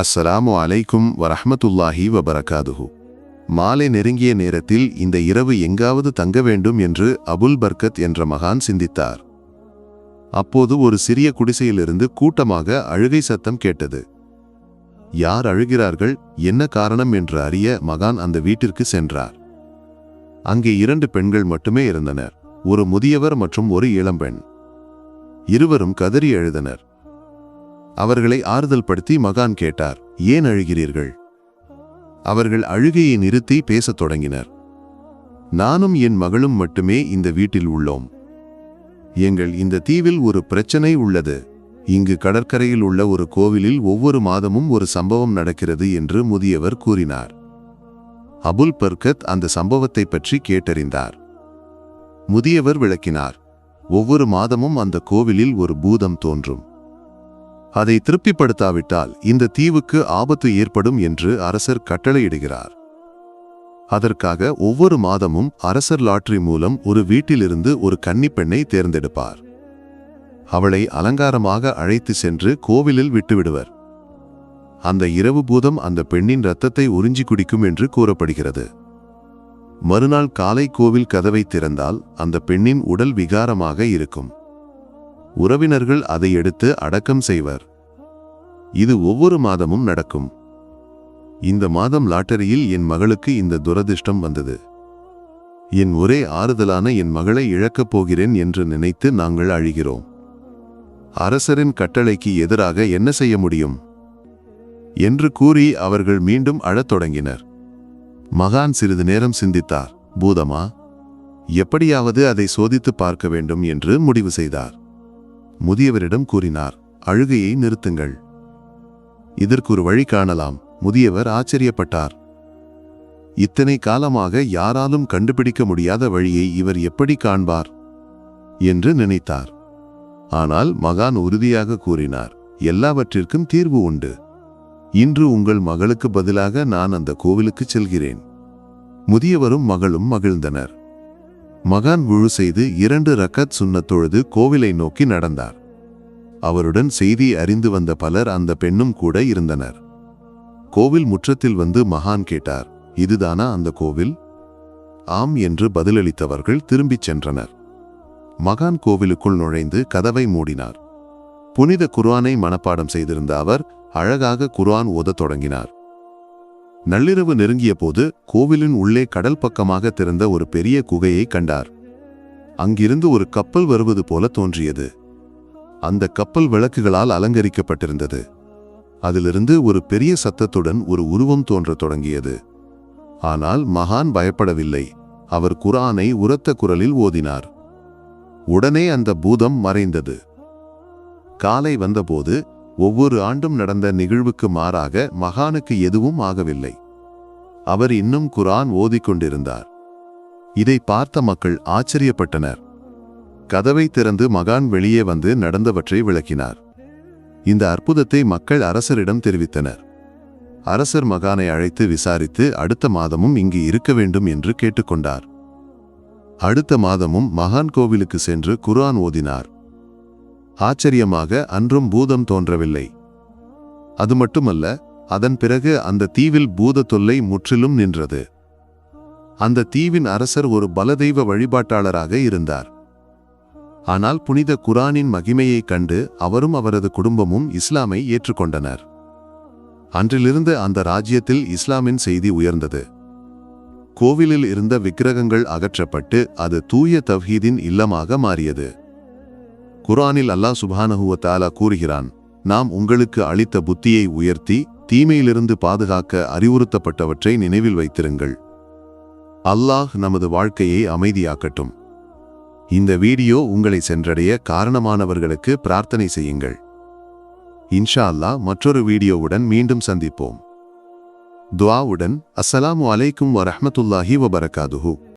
அஸ்ஸலாமு அலைக்கும் வரஹமத்துல்லாஹி வபரகாதுஹு. மாலை நெருங்கிய நேரத்தில் இந்த இரவு எங்காவது தங்க வேண்டும் என்று அபுல் பர்கத் என்ற மகான் சிந்தித்தார். அப்போது ஒரு சிறிய குடிசையிலிருந்து கூட்டமாக அழுகை சத்தம் கேட்டது. யார் அழுகிறார்கள்? என்ன காரணம்? என்று அறிய மகான் அந்த வீட்டிற்கு சென்றார். அங்கே இரண்டு பெண்கள் மட்டுமே இருந்தனர். ஒரு முதியவர் மற்றும் ஒரு இளம்பெண். இருவரும் கதறி எழுதனர் அவர்களை ஆறுதல் படுத்தி மகான் கேட்டார் ஏன் அழுகிறீர்கள்? அவர்கள் அழுகையை நிறுத்தி பேசத் தொடங்கினர். நானும் என் மகளும் மட்டுமே இந்த வீட்டில் உள்ளோம். எங்கள் இந்த தீவில் ஒரு பிரச்சனை உள்ளது. இங்கு கடற்கரையில் உள்ள ஒரு கோவிலில் ஒவ்வொரு மாதமும் ஒரு சம்பவம் நடக்கிறது என்று முதியவர் கூறினார். அபுல் பர்கத் அந்த சம்பவத்தை பற்றி கேட்டறிந்தார். முதியவர் விளக்கினார் ஒவ்வொரு மாதமும் அந்த கோவிலில் ஒரு பூதம் தோன்றும். அதை திருப்திப்படுத்தாவிட்டால் இந்த தீவுக்கு ஆபத்து ஏற்படும் என்று அரசர் கட்டளையிடுகிறார். அதற்காக ஒவ்வொரு மாதமும் அரசர் லாட்ரி மூலம் ஒரு வீட்டிலிருந்து ஒரு கன்னிப்பெண்ணை தேர்ந்தெடுப்பார். அவளை அலங்காரமாக அழைத்து சென்று கோவிலில் விட்டுவிடுவர். அந்த இரவு பூதம் அந்த பெண்ணின் இரத்தத்தை உறிஞ்சி குடிக்கும் என்று கூறப்படுகிறது. மறுநாள் காலை கோவில் கதவை திறந்தால் அந்த பெண்ணின் உடல் விகாரமாக இருக்கும். உறவினர்கள் அதை எடுத்து அடக்கம் செய்வர். இது ஒவ்வொரு மாதமும் நடக்கும். இந்த மாதம் லாட்டரியில் என் மகளுக்கு இந்த துரதிர்ஷ்டம் வந்தது. என் ஒரே ஆறுதலான என் மகளை இழக்கப் போகிறேன் என்று நினைத்து நாங்கள் அழுகிறோம். அரசரின் கட்டளைக்கு எதிராக என்ன செய்ய முடியும்? என்று கூறி அவர்கள் மீண்டும் அழத் தொடங்கினர். மகான் சிறிது நேரம் சிந்தித்தார். பூதமா எப்படியாவது அதை சோதித்து பார்க்க வேண்டும் என்று முடிவு செய்தார். முதியவரிடம் கூறினார் அழுகையை நிறுத்துங்கள். இதற்கு ஒரு வழி காணலாம். முதியவர் ஆச்சரியப்பட்டார். இத்தனை காலமாக யாராலும் கண்டுபிடிக்க முடியாத வழியை இவர் எப்படி காண்பார்? என்று நினைத்தார். ஆனால் மகான் உறுதியாக கூறினார் எல்லாவற்றிற்கும் தீர்வு உண்டு. இன்று உங்கள் மகளுக்கு பதிலாக நான் அந்த கோவிலுக்கு செல்கிறேன். முதியவரும் மகளும் மகிழ்ந்தனர். மகான் விழு செய்து இரண்டு ரக்கத் சுன்னத் தொழுது கோவிலை நோக்கி நடந்தார். அவருடன் செய்தி அறிந்து வந்த பலர் அந்த பெண்ணும் கூட இருந்தனர். கோவில் முற்றத்தில் வந்து மகான் கேட்டார் இதுதானா அந்த கோவில்? ஆம் என்று பதிலளித்தவர்கள் திரும்பிச் சென்றனர். மகான் கோவிலுக்குள் நுழைந்து கதவை மூடினார். புனித குர்ஆனை மனப்பாடம் செய்திருந்த அவர் அழகாக குர்ஆன் ஓதத் தொடங்கினார். நள்ளிரவு நெருங்கிய போது கோவிலின் உள்ளே கடல் பக்கமாக திறந்த ஒரு பெரிய குகையை கண்டார். அங்கிருந்து ஒரு கப்பல் வருவது போல தோன்றியது. அந்த கப்பல் விளக்குகளால் அலங்கரிக்கப்பட்டிருந்தது. அதிலிருந்து ஒரு பெரிய சத்தத்துடன் ஒரு உருவம் தோன்ற தொடங்கியது. ஆனால் மகான் பயப்படவில்லை. அவர் குரானை உரத்த குரலில் ஓதினார். உடனே அந்த பூதம் மறைந்தது. காலை வந்தபோது ஒவ்வொரு ஆண்டும் நடந்த நிகழ்வுக்கு மாறாக மகானுக்கு எதுவும் ஆகவில்லை. அவர் இன்னும் குரான் ஓதிக்கொண்டிருந்தார். இதை பார்த்த மக்கள் ஆச்சரியப்பட்டனர். கதவை திறந்து மகான் வெளியே வந்து நடந்தவற்றை விளக்கினார். இந்த அற்புதத்தை மக்கள் அரசரிடம் தெரிவித்தனர். அரசர் மகானை அழைத்து விசாரித்து அடுத்த மாதமும் இங்கு இருக்க வேண்டும் என்று கேட்டுக்கொண்டார். அடுத்த மாதமும் மகான் கோவிலுக்கு சென்று குர்ஆன் ஓதினார். ஆச்சரியமாக அன்றும் பூதம் தோன்றவில்லை. அது மட்டுமல்ல அதன் பிறகு அந்த தீவில் பூத தொல்லை முற்றிலும் நின்றது. அந்த தீவின் அரசர் ஒரு பலதெய்வ வழிபாட்டாளராக இருந்தார். ஆனால் புனித குரானின் மகிமையைக் கண்டு அவரும் அவரது குடும்பமும் இஸ்லாமை ஏற்றுக்கொண்டனர். அன்றிலிருந்து அந்த ராஜ்யத்தில் இஸ்லாமின் செய்தி உயர்ந்தது. கோவிலில் இருந்த விக்கிரகங்கள் அகற்றப்பட்டு அது தூய தவ்ஹீதின் இல்லமாக மாறியது. குரானில் அல்லாஹ் சுபானஹுவத்தாலா கூறுகிறான் நாம் உங்களுக்கு அளித்த புத்தியை உயர்த்தி தீமையிலிருந்து பாதுகாக்க அறிவுறுத்தப்பட்டவற்றை நினைவில் வைத்திருங்கள். அல்லாஹ் நமது வாழ்க்கையை அமைதியாக்கட்டும். இந்த வீடியோ உங்களை சென்றடைய காரணமானவர்களுக்கு பிரார்த்தனை செய்யுங்கள். இன்ஷா அல்லாஹ் மற்றொரு வீடியோவுடன் மீண்டும் சந்திப்போம். துவாவுடன் அஸ்ஸலாமு அலைக்கும் வரஹ்மத்துல்லாஹி வபரகாதுஹூ.